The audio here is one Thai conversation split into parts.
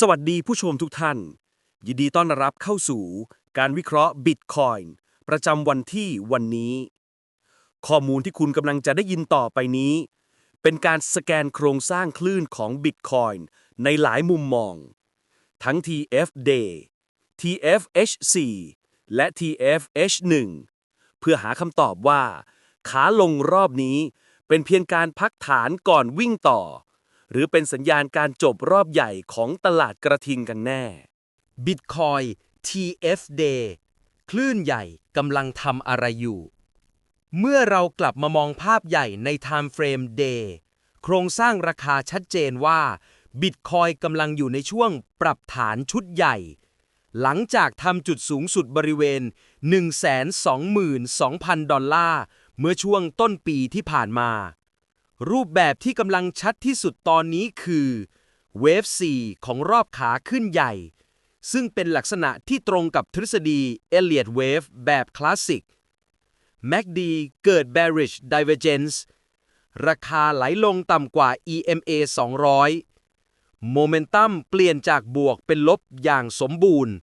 สวัสดีผู้ชมทุกท่าน ยินดีต้อนรับเข้าสู่ การวิเคราะห์ Bitcoin ประจำวันที่วันนี้ ข้อมูลที่คุณกำลังจะได้ยินต่อไปนี้ เป็นการสแกนโครงสร้างคลื่นของ Bitcoin ในหลายมุมมอง ทั้ง TF-Day TF-H4 และ TF-H1 เพื่อหาคำตอบว่า ขาลงรอบนี้เป็นเพียงการพักฐานก่อนวิ่งต่อ หรือเป็นสัญญาณการจบรอบใหญ่ของตลาดกระทิงกันแน่ Bitcoin TF Day คลื่นใหญ่กำลังทำอะไรอยู่ เมื่อเรากลับมามองภาพใหญ่ใน Time Frame Day โครงสร้างราคาชัดเจนว่า Bitcoin กำลังอยู่ในช่วงปรับฐานชุดใหญ่ หลังจากทำจุดสูงสุดบริเวณ 122,000 ดอลลาร์ เมื่อช่วงต้นปีที่ผ่านมา รูปแบบที่กำลังชัดที่สุดตอนนี้คือ Wave 4ของรอบขาขึ้นใหญ่ ซึ่งเป็นลักษณะที่ตรงกับทฤษฎี Elliott Wave แบบคลาสสิก MACD เกิด bearish divergence ราคาไหลลงต่ำกว่า EMA 200 โมเมนตัมเปลี่ยนจากบวกเป็นลบอย่างสมบูรณ์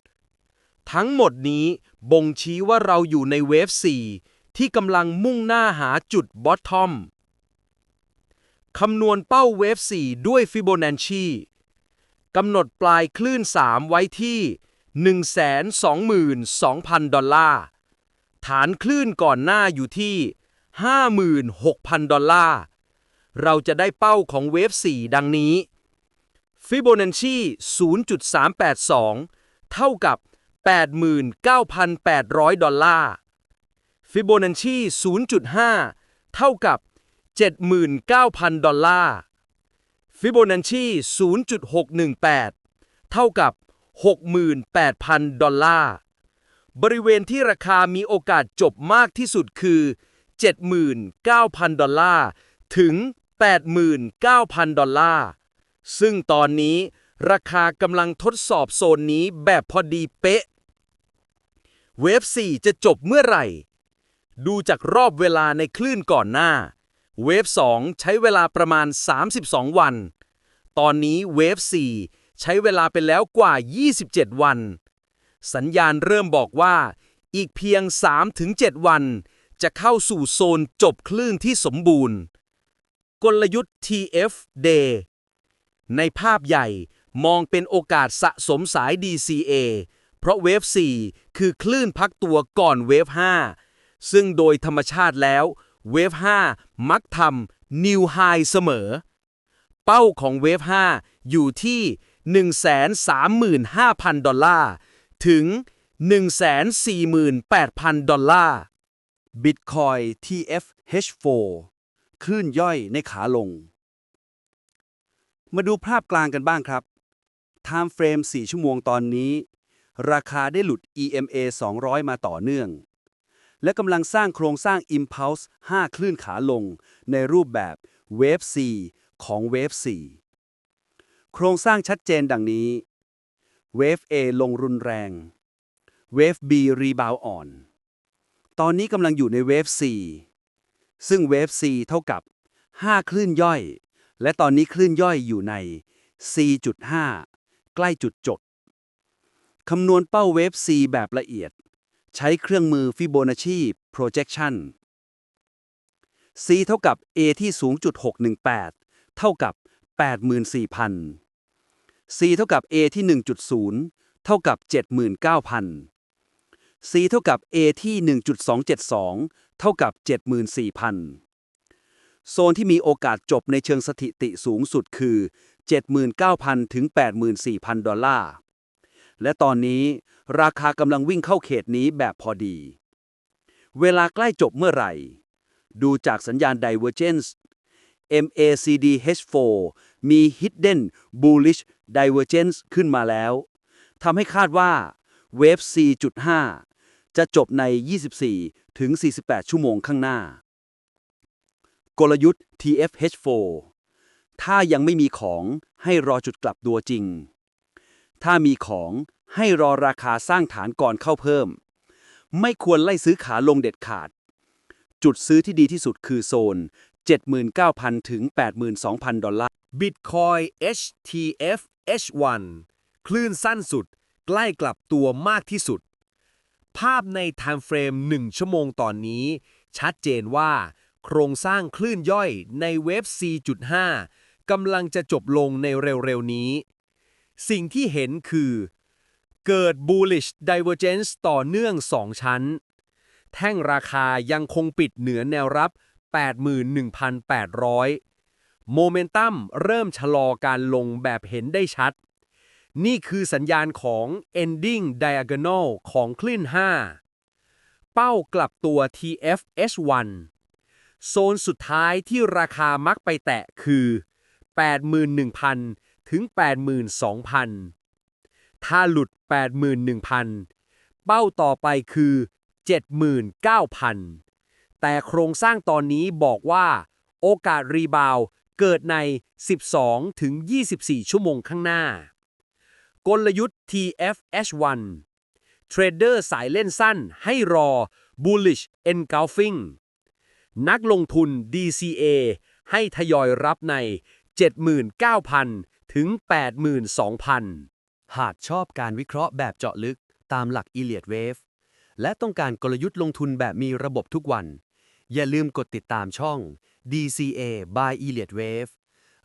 ทั้งหมดนี้บ่งชี้ว่าเราอยู่ในเวฟ 4 ที่กำลังมุ่งหน้าหาจุดบอททอม คำนวณเป้าเวฟ 4 ด้วยฟิโบนัชชีกำหนดปลายคลื่น 3 ไว้ที่ 122,000 ดอลลาร์ ฐานคลื่นก่อนหน้าอยู่ที่ 56,000 ดอลลาร์ เราจะได้เป้าของเวฟ 4 ดังนี้ ฟิโบนัชชี 0.382 เท่ากับ 89,800 ดอลลาร์ ฟิโบนัชชี 0.5 เท่ากับ 79,000 ดอลลาร์ฟิโบนัชชี0.618 เท่ากับ 68,000 ดอลลาร์ บริเวณที่ราคามีโอกาสจบมากที่สุดคือ 79,000 ดอลลาร์ ถึง 89,000 ดอลลาร์ ซึ่งตอนนี้ราคากำลังทดสอบโซนนี้แบบพอดีเป๊ะ เวฟ 4 จะจบเมื่อไหร่ ดูจากรอบเวลาในคลื่นก่อนหน้า เวฟ 2 ใช้เวลาประมาณ 32 วัน ตอนนี้เวฟ 4 ใช้เวลาไปแล้วกว่า 27 วัน สัญญาณเริ่มบอกว่า อีกเพียง 3-7 วัน จะเข้าสู่โซนจบคลื่นที่สมบูรณ์ กลยุทธ์ TF Day ในภาพใหญ่มองเป็นโอกาสสะสมสาย DCA เพราะเวฟ 4 คือคลื่นพักตัวก่อนเวฟ 5 ซึ่งโดยธรรมชาติแล้ว เวฟ 5 มักทำ New High เสมอ เป้าของเวฟ 5 อยู่ที่ 135,000 ดอลลาร์ ถึง 148,000 ดอลลาร์ Bitcoin TF H4 คลื่นย่อยในขาลง มาดูภาพกลางกันบ้างครับ Time Frame 4 ชั่วโมงตอนนี้ ราคาได้หลุด EMA 200 มาต่อเนื่อง และกำลังสร้างโครงสร้าง Impulse 5 คลื่นขาลง ในรูปแบบ Wave C ของ Wave 4 โครงสร้างชัดเจนดังนี้ Wave A ลงรุนแรง Wave B รีบาวอ่อน ตอนนี้กำลังอยู่ใน Wave C ซึ่ง Wave C เท่ากับ 5 คลื่นย่อย และตอนนี้คลื่นย่อยอยู่ใน C.5 ใกล้จุดจบคำนวณเป้า Wave C แบบละเอียด ใช้เครื่องมือ Fibonacci projection C เท่ากับ A ที่0.618 เท่ากับ 84,000 C เท่ากับ A ที่ 1.0 เท่ากับ 79,000 C เท่ากับ A ที่ 1.272 เท่ากับ 74,000 โซนที่มีโอกาสจบในเชิงสถิติสูงสุดคือ 79,000 ถึง 84,000 ดอลลาร์ และตอนนี้ ราคากำลังวิ่งเข้าเขตนี้แบบพอดี เวลาใกล้จบเมื่อไหร่ ดูจากสัญญาณ Divergence MACD H4 มี Hidden Bullish Divergence ขึ้นมาแล้วทำให้คาดว่า Wave C.5 จะจบใน 24 ถึง 48 ชั่วโมงข้างหน้า กลยุทธ์ TFH4 ถ้ายังไม่มีของให้รอจุดกลับตัวจริง ถ้ามีของ ให้รอราคาสร้างฐานก่อนเข้าเพิ่ม ไม่ควรไล่ซื้อขาลงเด็ดขาด จุดซื้อที่ดีที่สุดคือโซน 79,000 ถึง 82,000 ดอลลาร์ Bitcoin HTF H1 คลื่นสั้นสุด ใกล้กลับตัวมากที่สุด ภาพใน time frame 1ชั่วโมงตอนนี้ ชัดเจนว่า โครงสร้างคลื่นย่อยในเวฟ C.5 กำลังจะจบลงในเร็วๆนี้ สิ่งที่เห็นคือ เกิด bullish divergence ต่อเนื่อง 2 ชั้น แท่งราคายังคงปิดเหนือแนวรับ 81,800 โมเมนตัมเริ่มชะลอการลงแบบเห็นได้ชัด นี่คือสัญญาณของ ending diagonal ของคลื่น 5 เป้ากลับตัว TFH1 โซนสุดท้ายที่ราคามักไปแตะคือ 81,000 ถึง 82,000 ถ้าหลุด 81,000 เป้าต่อไปคือ 79,000 แต่โครงสร้างตอนนี้บอกว่า โอกาสรีบาวเกิดใน 12ถึง24 ชั่วโมงข้างหน้า กลยุทธ์ TFH1 เทรดเดอร์สายเล่นสั้นให้รอ bullish engulfing นักลงทุน DCA ให้ทยอยรับใน 79,000 ถึง 82,000 หากชอบการวิเคราะห์แบบเจาะลึกตามหลัก Elliott Wave และต้องการกลยุทธ์ลงทุนแบบมีระบบทุกวัน อย่าลืมกดติดตามช่อง DCA by Elliott Wave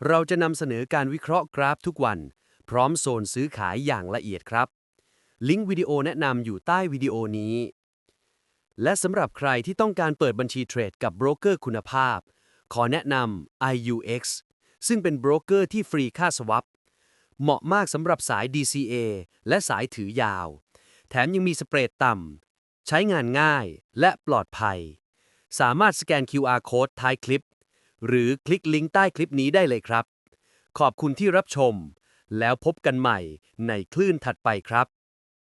เราจะนำเสนอการวิเคราะห์กราฟทุกวัน พร้อมโซนซื้อขายอย่างละเอียดครับ ลิงก์วิดีโอแนะนำอยู่ใต้วิดีโอนี้ และสำหรับใครที่ต้องการเปิดบัญชีเทรดกับโบรกเกอร์คุณภาพ ขอแนะนำ IUX ซึ่งเป็นโบรกเกอร์ที่ฟรีค่าสวัป เหมาะมากสำหรับสาย DCA และสายถือยาว แถมยังมีสเปรดต่ำ ใช้งานง่ายและปลอดภัย สามารถสแกน QR Code ท้ายคลิป หรือคลิกลิงก์ใต้คลิปนี้ได้เลยครับ ขอบคุณที่รับชม แล้วพบกันใหม่ในคลื่นถัดไปครับ